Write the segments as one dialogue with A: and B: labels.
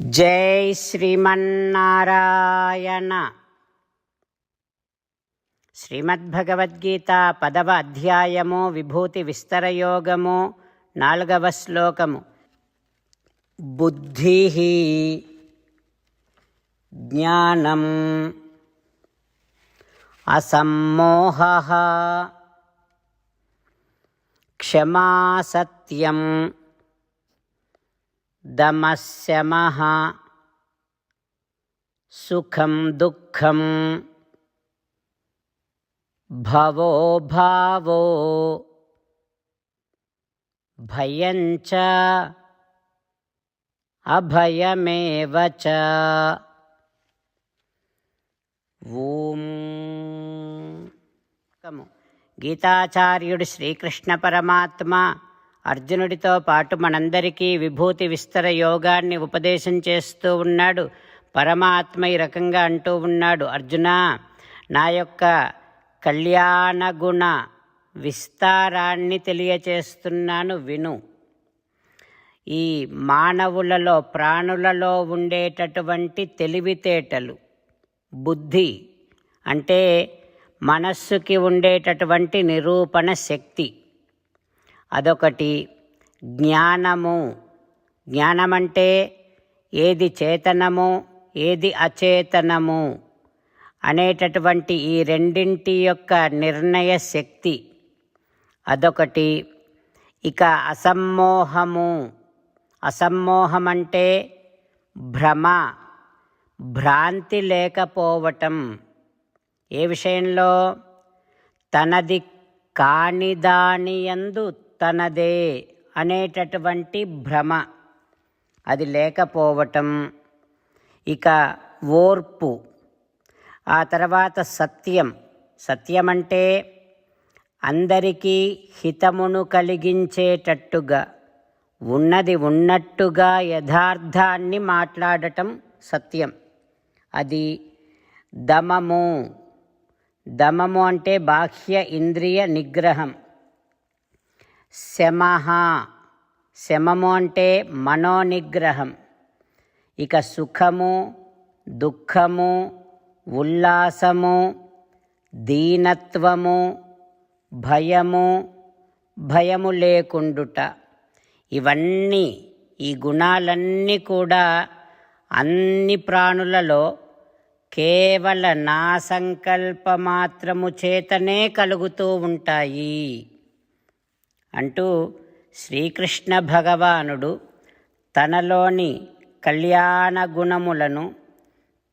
A: జై శ్రీమన్నారాయణ. శ్రీమద్భగవద్గీత పదవ అధ్యాయము విభూతి విస్తరయోగము నాలుగవ శ్లోకము. బుద్ధి జ్ఞానం అసమ్మోహ క్షమా సత్యం దమశమః సుఖం దుఃఖం భవో భావో భయం చ అభయమేవ చ ఓం గీతాచార్యుడు శ్రీకృష్ణ పరమాత్మ అర్జునుడితో పాటు మనందరికీ విభూతి విస్తర యోగాన్ని ఉపదేశం చేస్తూ ఉన్నాడు. పరమాత్మ ఈ రకంగా అంటూ ఉన్నాడు. అర్జున నా యొక్క కళ్యాణ గుణ విస్తారాన్ని తెలియచేస్తున్నాను విను. ఈ మానవులలో ప్రాణులలో ఉండేటటువంటి తెలివితేటలు బుద్ధి అంటే మనస్సుకి ఉండేటటువంటి నిరూపణ శక్తి. అదొకటి. జ్ఞానము. జ్ఞానమంటే ఏది చేతనము ఏది అచేతనము అనేటటువంటి ఈ రెండింటి యొక్క నిర్ణయ శక్తి. అదొకటి. ఇక అసమ్మోహము. అసమ్మోహమంటే భ్రమ భ్రాంతి లేకపోవటం. ఏ విషయంలో? తనది కాని దాని యందు తనదే అనేటటువంటి భ్రమ. అది లేకపోవటం. ఇక ఓర్పు. ఆ తర్వాత సత్యం. సత్యం అంటే అందరికీ హితమును కలిగించేటట్టుగా ఉన్నది ఉన్నట్టుగా యథార్థాన్ని మాట్లాడటం సత్యం. అది దమము. దమము అంటే బాహ్య ఇంద్రియ నిగ్రహం. శమహ శమము అంటే మనోనిగ్రహం. ఇక సుఖము దుఃఖము ఉల్లాసము దీనత్వము భయము భయము లేకుండుట. ఇవన్నీ ఈ గుణాలన్నీ కూడా అన్ని ప్రాణులలో కేవల నా సంకల్ప మాత్రము చేతనే కలుగుతూ ఉంటాయి. అంటూ శ్రీకృష్ణ భగవానుడు తనలోని కళ్యాణ గుణములను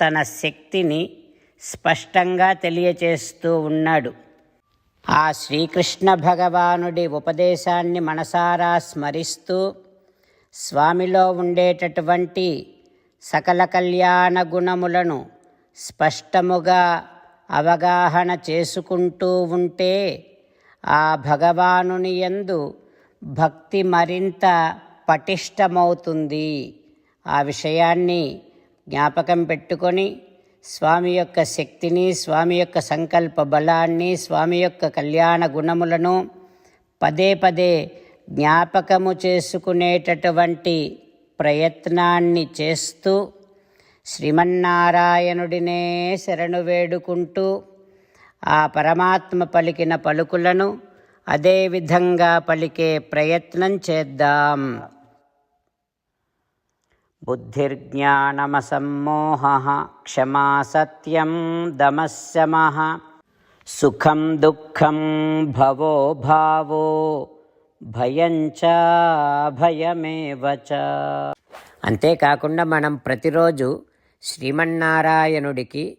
A: తన శక్తిని స్పష్టంగా తెలియచేస్తూ ఉన్నాడు. ఆ శ్రీకృష్ణ భగవానుడి ఉపదేశాన్ని మనసారా స్మరిస్తూ స్వామిలో ఉండేటటువంటి సకల కళ్యాణ గుణములను స్పష్టముగా అవగాహన చేసుకుంటూ ఉంటే ఆ భగవానుని యందు భక్తి మరింత పటిష్టమవుతుంది. ఆ విషయాన్ని జ్ఞాపకం పెట్టుకొని స్వామి యొక్క శక్తిని స్వామి యొక్క సంకల్ప బలాన్ని స్వామి యొక్క కళ్యాణ గుణములను పదే పదే జ్ఞాపకము చేసుకునేటటువంటి ప్రయత్నాన్ని చేస్తూ శ్రీమన్నారాయణుడినే శరణు వేడుకుంటూ ఆ పరమాత్మ పలికిన పలుకులను అదే విధంగా పలికే ప్రయత్నం చేద్దాం. బుద్ధిర్జ్ఞానమసమ్మోహ క్షమా సత్యం దమశమః సుఖం దుఃఖం భవో భావో భయంచ భయమేవచ అంతేకాకుండా మనం ప్రతిరోజు శ్రీమన్నారాయణుడికి